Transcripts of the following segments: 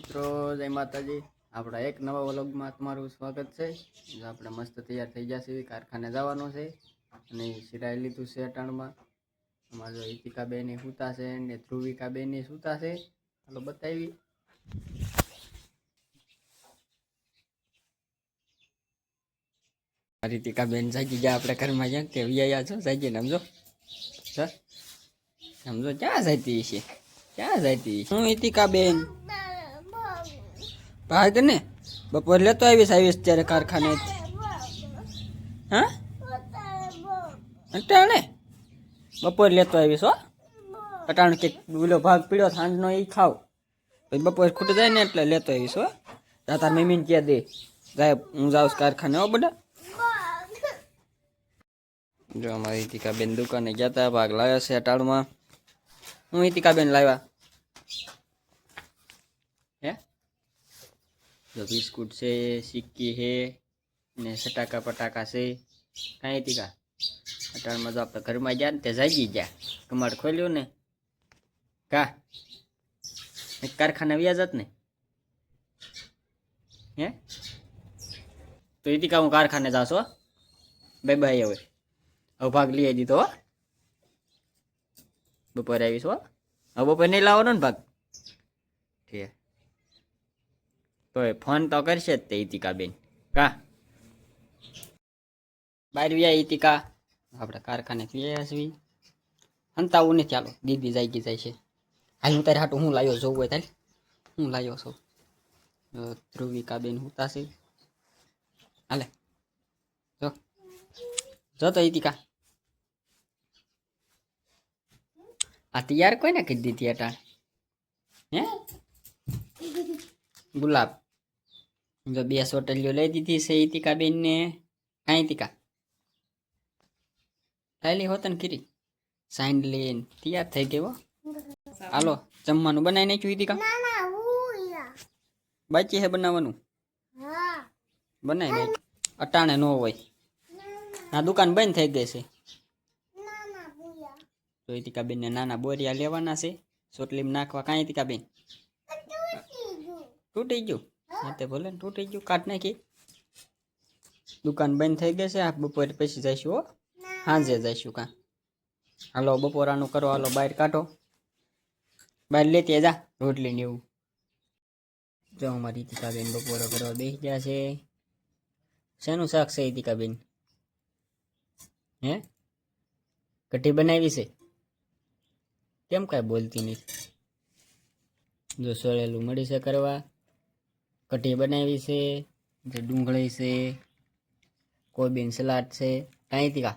મિત્રો, જય માતાજી. આપણા એક નવા વ્લોગમાં તમારું સ્વાગત છે. આપણે મસ્ત તૈયાર થઈ ગયા છીએ, કારખાને જવાનું છે અને સિરાઈ લીધું છે અટાણમાં. અમારે જો ઈતિકા બેન સૂતા છે ને ધ્રુવિકા બેન સૂતા છે. ચાલો બતાવી. રીતિકા બેન જાગી ગયા આપણે ઘરમાં જ્યાં કે વ્યાયા છો જાગીને સમજો? સર સમજો? ક્યાં જતી છે? ક્યાં જતી હું બેન ભાગ ને? બપોર લેતો આવીશ આવીશ ત્યારે કારખાને હા? અટાણે? બપોર લેતો આવીશ, હો. અટાણ કે ઓલો ભાગ પીડ્યો સાંજનો એ ખાવ. પછી બપોર ખૂટી જાય ને એટલે લેતો આવીશ, હો. જા તાર મમ્મીને કહે દે. જાય હું જાઉં કારખાને, હો, બધા. જો અમારી ઇતિકાબેન દુકાને ગયા હતા ભાગ લાવ્યા છે અટાણમાં. હું ઇતિકાબેન લાવ્યા? હે? જો બિસ્કુટ છે સિક્કી છે ને સટાકા પટાકા છે કાંઈ તીકા અટાણમાં જો આપણે ઘરમાં ગયા ને તે જાગી ગયા કમાડ ખોલ્યું ને કા કારખાને વ્યા ને હે તો ઈતિકા હું કારખાને જાશો બાય બાય હવે હવે ભાગ લઈ દીધો હો બપોરે આવીશ હો હવે બપોરે નહીં લાવવાનો ને ભાગ ઠીક તો એ ફોન તો કરશે જ તે ઇતિકા બેન કા? બહાર વ્યા ઈતિકા. આપણે કારખાને છીએ. હંતાવું નથી ચાલો. દીદી જાય ગઈ જાય છે. હાલ હું તારે હાટું હું લાવ્યો જોવું હોય તારે. હું લાવ્યો છું. ધ્રુવિકા બેન હું છે. હાલે. જો. જો તો ઇતિકા આ તૈયાર કોઈને કીધી દીધી અટાણ હે? ગુલાબ. જો બે સોટલીઓ લઈ દીધી છે ઈતિકા બેન ને કાંઈ ઈતિકા થયેલી હોત ને ખીરી. સાઈન લઈને તૈયાર થઈ ગયો હાલો જમવાનું બનાવી નાખ્યું ઈતિકા બાકી હે બનાવવાનું? બનાવી નાખ્યું. અટાણે ન હોય. આ દુકાન બંધ થઈ ગઈ છે. તો ઈતિકા બેન ને નાના બોરિયા લેવાના છે. સોટલીમાં નાખવા કાંઈ ઈતિકા બેન? તૂટી ગયું. હા? તે ભલે ને તૂટી ગયું કાઢ નાખી. દુકાન બંધ થઈ ગઈ છે આ બપોરે પછી જઈશું હો. સાંજે જઈશું કાં. હાલો બપોરાનું કરો હાલો બહાર કાઢો. બહાર લેતી જા રોટલી ને એવું. જો અમારી ઈતિકાબેન બપોરો કરવા બેસી ગયા છે. શેનું શાક છે ઈતિકાબેન હે? કઢી બનાવી છે? કેમ કાંઈ બોલતી નથી? જો સોળેલું મળી છે કરવા. કઢી બનાવી છે, જે ડુંગળી છે કોબીન સલાડ છે, કાંઈ તીકા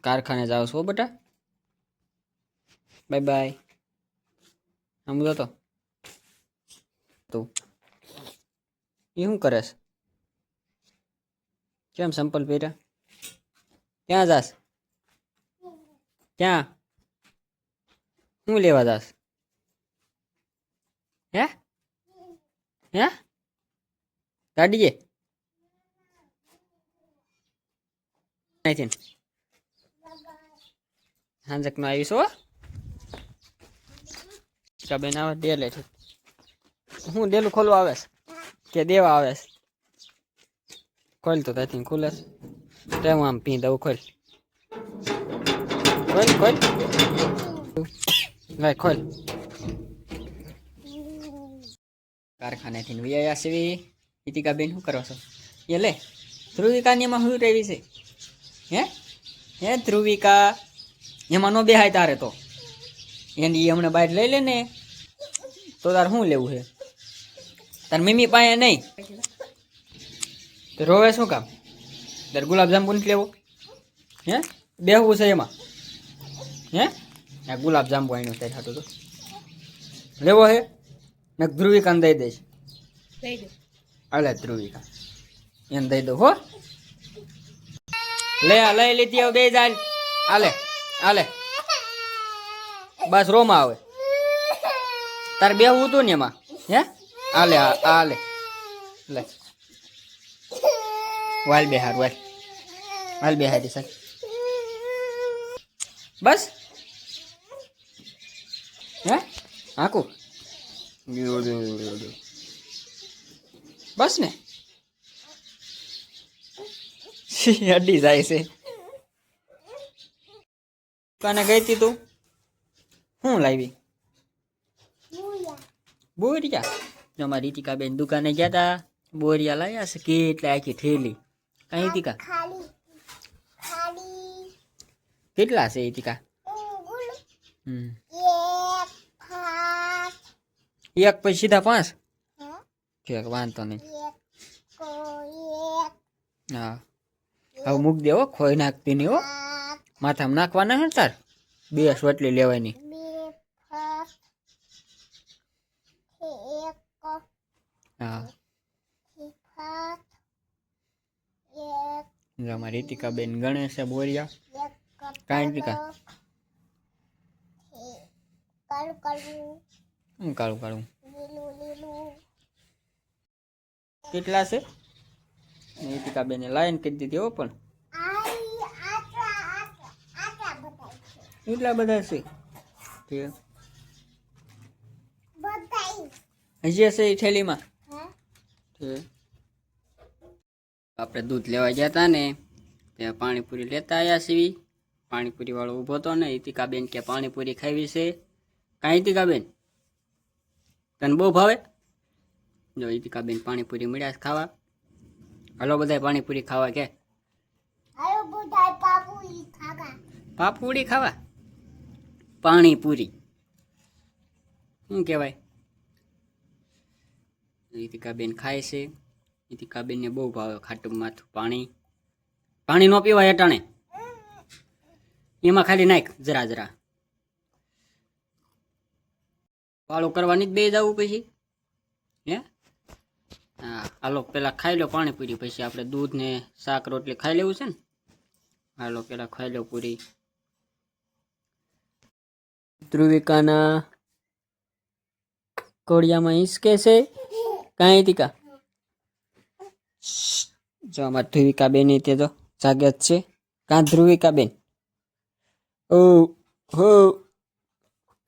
કારખાને જાવ છો બેટા? બાય બાય સમજો તો. તું. એ શું કરે છે? કેમ સંપલ પહેર્યા? ક્યાં જાસ ક્યાં? હું લેવા જાસ હે? હે? અહીંથી હાંજક નો આવીશ હો. બેન આવે ડેલે છે. હું ડેલું ખોલવા આવે કે દેવા આવે ખોલ તો ત્યાંથી ખુલે છે. તેમ આમ પી દઉં ખોલ. ખોલ ખોલ કારખાને થી કારખાનેથી વિયા સેવી ઇતિકા બેન શું કરો છો? એ લે ધ્રુવિકાની એમાં શું રહેવી છે. હે? હે ધ્રુવિકા? એમાં નો બેહાય તારે તો. એની હમણાં બહાર લઈ લે ને. તો તારે શું લેવું છે? તાર મમ્મી પાસે નહીં. તો રોવે શું કામ? તાર ગુલાબજાંબુ નથી લેવો? હે? બેહવું છે એમાં. હે? આ ગુલાબજાંબુ આવીને તારે હાટું તો. લેવો હે? ને ધ્રુવિકાને દઈ દઈશ. અલે ધ્રુવિકા. એને દઈ દઉં હો. લે આ લઈ લીધી હવે બે જાય આલે આલે બસ રોમાં આવે. તારે બેહવું હતું ને એમાં? હે? આલે આલે લે. વાલ બેહાર વાલ. વાલ બેહારી સાહેબ. બસ. હે? હાકું? બસ ને. અડી જાય છે. દુકાને ગઈ તી તું? શું લાવી? બોરિયા. જો રીતિકા બેન દુકાને ગયા તા બોરિયા લાવ્યા છે કેટલા આખી થેલી. કઈ રીતિકા? ખાલી ખાલી. કેટલા છે રીતિકા? હમ. એક પછી સીધા પાંચ? ઠીક વાંધો નહીં. હા. હવે મૂક દેવો હો ખોઈ નાખતી નહીં હો. માથામાં નાખવાના હે તાર? બે સોટલી લેવાની. હા. જો અમારી ગણે છે બોરિયા. કાળું હું કાળું કાળું. કેટલા છે? રીતિકાબેને લાઈન કરી દીધી હો પણ. એટલા બધા છે. હજી હશે એ થેલીમાં? આપણે દૂધ લેવા ગયા હતા ને, ત્યાં પાણીપુરી લેતા આવ્યા છીએ. પાણીપુરી વાળો ઊભો હતો ને ઇતિકાબેન કે પાણીપુરી ખાવી છે. કાંઈ ઇતિકાબેન તને બહુ ભાવે? જો ઈતિકાબેન પાણીપુરી મળ્યા છે ખાવા. હલો બધા પાણીપુરી ખાવા કે? પાપુડી ખાવા. પાણીપુરી. શું કહેવાય? ઈતિકાબેન ખાય છે. ઇતિકાબેનને બહુ ભાવે ખાટું માથું પાણી. પાણી ન પીવાય અટાણે. એમાં ખાલી નાખ જરા જરા. વાળું કરવાની જ બે જવું પછી. હે? હા, હાલો, પેલા ખાઈ લો પાણીપુરી, પછી આપણે દૂધ ને શાક, રોટલી ખાઈ લેવું છે ને? હાલો, પેલા ખાઈ લો પૂરી. ધ્રુવિકાના કોડિયામાં હિંચકે છે? કાંઈ તીકા જો અમારે ધ્રુવિકા બેન તે જો જાગ્યા જ છે. કાં ધ્રુવિકા બેન? ઓ, હો.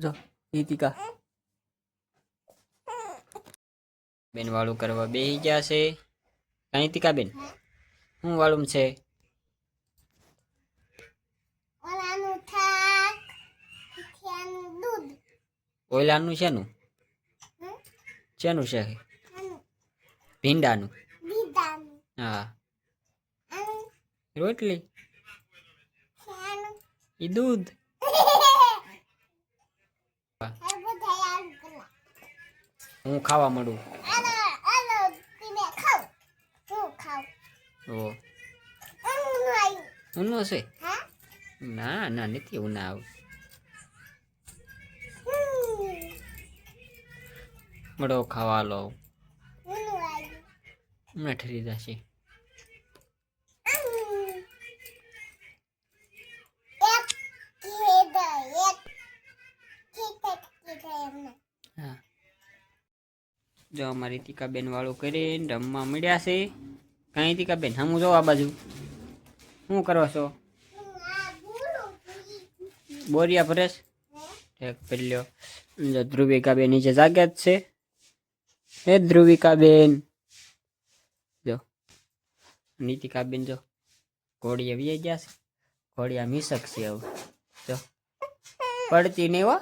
જો ઈતિકા બેન વાળું કરવા બેસી ગયા છે. કાંઈ તીકા બેન શું વાળું છે? ઓલાનું ઓયલાનું શેનું? શેનું છે? ભીંડાનું. હા. રોટલી? એ દૂધ. હું ખાવા મળું ઓ. ઊનો છે? ના ના નથી ઉના આવ મળો ખાવા લો. હમણાં ઠરી જશે. જો અમારી ટીકાબેન વાળું કરીને રમવા મળ્યા છે. કાંઈ ટીકાબેન હમું જો આ બાજુ. શું કરો છો? આ ગુરુ બોરિયા ભરેશ એક પેલ્યો જો ધ્રુવિકાબેન નીચે જાગે જ છે. હે ધ્રુવિકાબેન? જો. નીતિકાબેન જો, ઘોડીએ વી ગયા છે. ઘોડિયા મિસક છે હવે. જો. પડતી નહીં હો.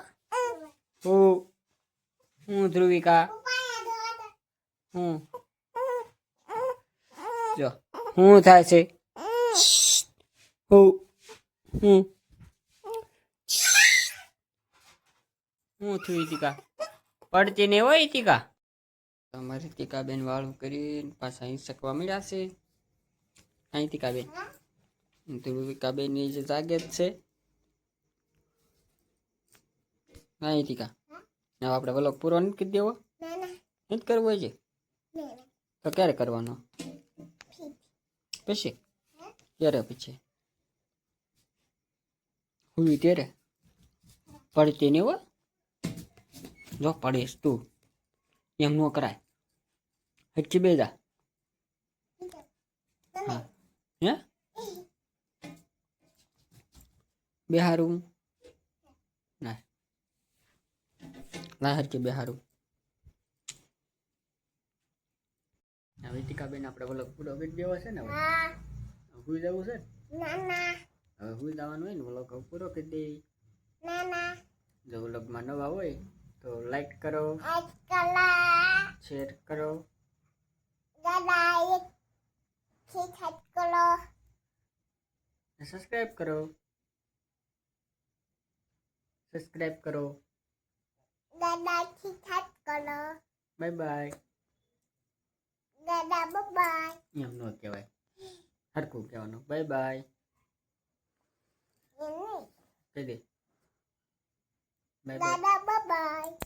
હું. હું ધ્રુવિકા? હું. જો હું થાય છે? હું. હું. હું થયું ઈતિકા. પડતી ને હોય ઈતિકા? તમારી ટીકાબેન વાળું કરી પાછા અહીં શકવા મળ્યા છે. અહીં ટીકાબેન ધ્રુવિકાબેનની જે જાગે જ છે. અહીં ટીકા હવે આપણે વલોક પૂરો નથી કરી દેવો? નથી કરવો છે તો ક્યારે કરવાનો? પછી? ત્યારે પછી. હુઈ ત્યારે? પડતી નહીં હોય જો પડીશ તું. એમ ન કરાય. હચ્છી બેજા હા. હે? બેહારું. ના. ના હરકી બેહારું. હવે ટીકાબેન આપણે ઓલો પૂરો કરી દેવો છે ને હવે? હા. હુઈ જવું છે? હવે હુઈ જવાનું હોય ને ઓલો પૂરો કરી દે જો વ્લોગમાં નવા હોય તો લાઈક કરો શેર કરો. સબસ્ક્રાઈબ કરો. સબસ્ક્રાઈબ કરો. દાદા ખાટ કરો બાય બાય દાદા બાય એમ ન કહેવાય હરકું કહેવાનું બાય બાય એને કહી દે બાય બાય દાદા બાય